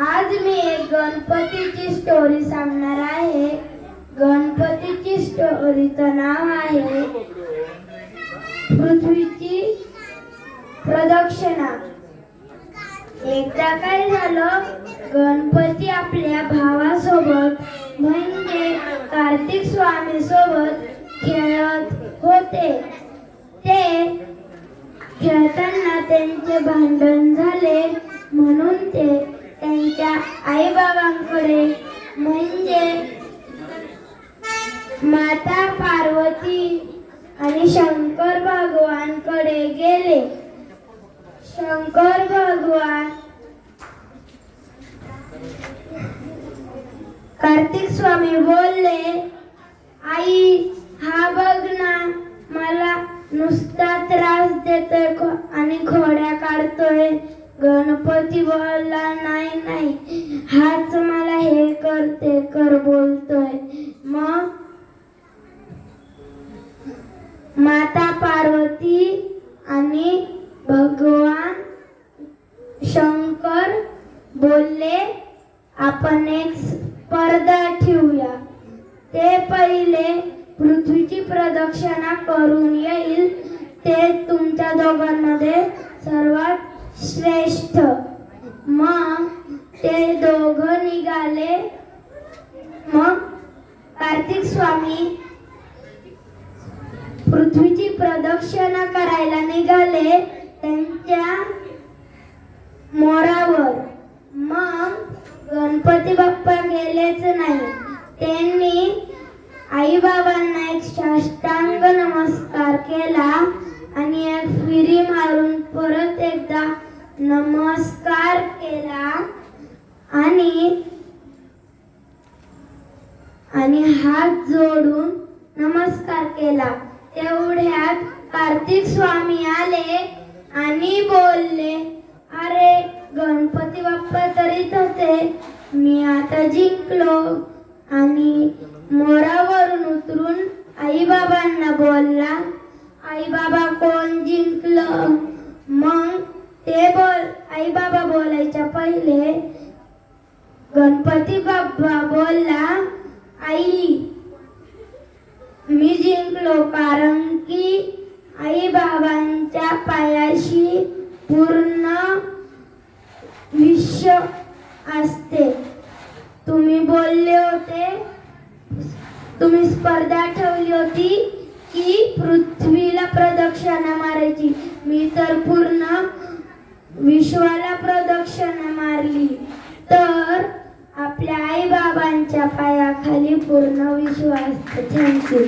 आज मी एक गणपतीची स्टोरी सांगणार आहे. गणपतीची स्टोरीचं नाव आहे पृथ्वीची प्रदक्षिणा. एकदा काय झालं? गणपती आपल्या भावासोबत म्हणजे कार्तिक स्वामी सोबत खेळत होते. ते खेळताना त्यांचे भांडण झाले म्हणून ते त्यांच्या आईबाबांकडे म्हणजे माता पार्वती आणि शंकर भगवानकडे गेले. शंकर भगवान कार्तिक स्वामी बोलले आई हा बघ ना मला नुसता त्रास देतोय खो- आणि खोड्या काढतोय. गणपती बोलला नाही नाही हाच मला हे करते कर बोलतोय. मग माता पार्वती आणि भगवान शंकर बोलले आपण एक स्पर्धा ठेवूया. ते पहिले पृथ्वीची प्रदक्षिणा करून येईल. ते तुमच्या दोघांमध्ये सर्वात श्रेष्ठ. मग ते दोघं निघाले. मग कार्तिक स्वामी पृथ्वीची प्रदक्षिणा करायला निघाले त्यांच्या मोरावर. मग गणपती बाप्पा गेलेच नाही. त्यांनी आईबाबांना एक साष्टांग नमस्कार केला आणि एक फिरी मारून परत एकदा नमस्कार केला आणि आणि हात जोडून नमस्कार केला. तेवढ्यात कार्तिक स्वामी आले आणि बोलले अरे गणपती बाप्पा तरीच होते. मी आता जिंकलो. आणि मोरावरून उतरून आईबाबांना बोलला आई बाबा कोण जिंकलं? मग ते बोल आईबाबा बोलायच्या पहिले गणपती बाप्पा बोलला आई मी जिंकलो कारण की आई बाबांच्या पायाशी पूर्ण विश्व असते. तुम्ही बोलले होते तुम्ही स्पर्धा ठेवली होती की पृथ्वीला प्रदक्षिणा मारायची. मी तर पूर्ण विश्वाला प्रदक्षिणा मारली. तर आपल्या आई बाबांच्या पायाखाली पूर्ण विश्व असते. थँक्यू